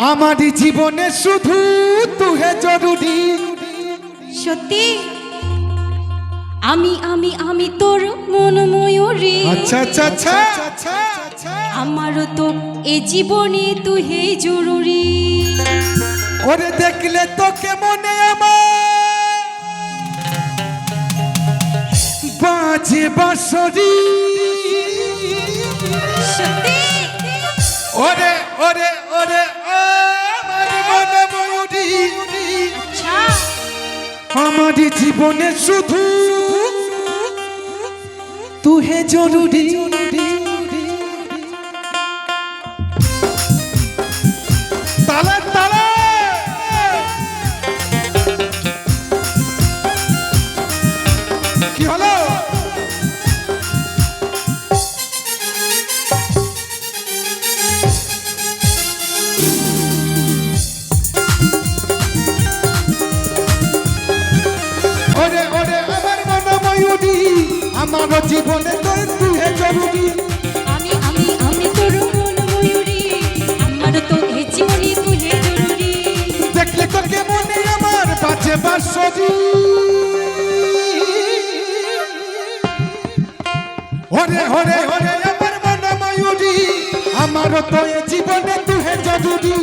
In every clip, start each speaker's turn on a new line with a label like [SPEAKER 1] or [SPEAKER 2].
[SPEAKER 1] আমারই জীবনে শুধু তুহে জরুরি।
[SPEAKER 2] সত্যি? আমি আমি আমি তোর মন ময়ূরী
[SPEAKER 1] আচ্ছা আচ্ছা আচ্ছা।
[SPEAKER 2] আমারও তো এ জীবনে তুই হে জরুরি।
[SPEAKER 1] ওরে দেখলে তোকে মনে আমার। বাজে বাঁশরি।
[SPEAKER 2] সত্যি?
[SPEAKER 1] ওরে ওরে ওরে আমারই জীবনে শুধু তুহে জরুরি তালে আমার জীবনে তোর তুহে জরুরি।
[SPEAKER 2] আমি আমি আমি তোর মন ময়ূরী আমার তো এ জীবনে তুই হে জরুরি
[SPEAKER 1] দেখলে তোকে মনে আমার বাজে বাসরি। ওরে ওরে ওরে আমার মন ময়ূরী আমার তো এ জীবনে তুহে জরুরি।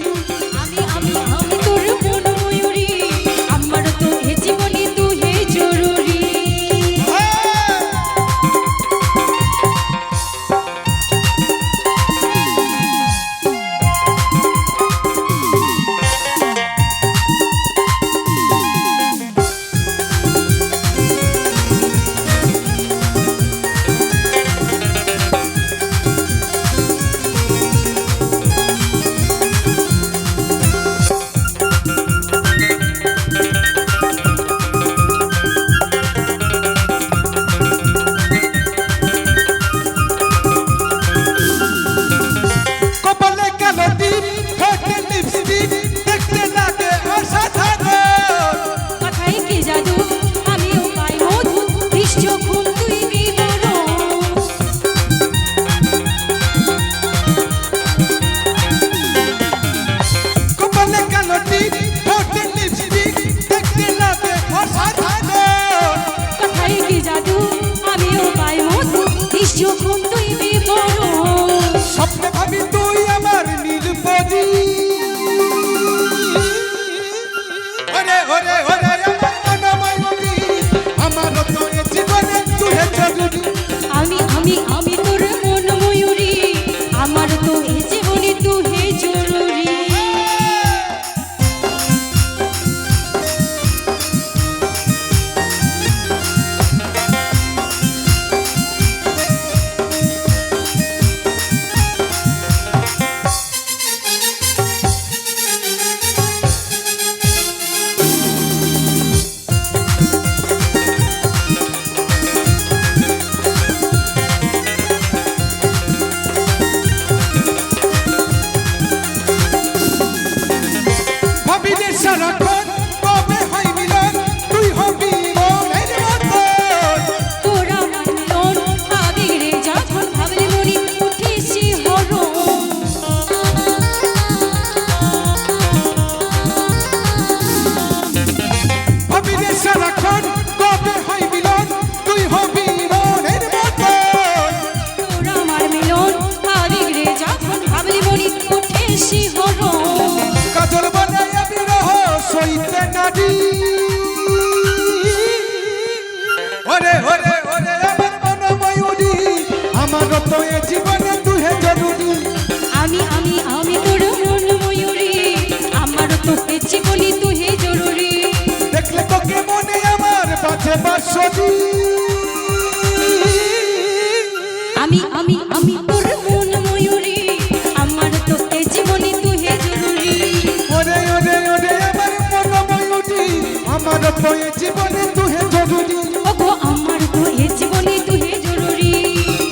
[SPEAKER 2] তো এ জীবনে
[SPEAKER 1] তুহে জরুরি।
[SPEAKER 2] ওগো আমার তো এ জীবনে তুই জরুরি।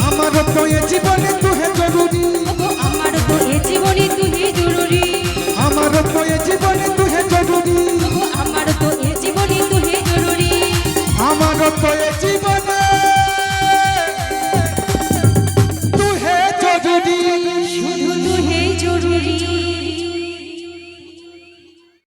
[SPEAKER 1] আমার তো এ জীবনে তুহে জরুরি।
[SPEAKER 2] ওগো আমার তো এ জীবনে তুই জরুরি।
[SPEAKER 1] আমার তো এ জীবনে তুহে জরুরি।
[SPEAKER 2] ওগো আমার তো এ জীবনে তুই জরুরি।
[SPEAKER 1] আমার তো এ জীবনে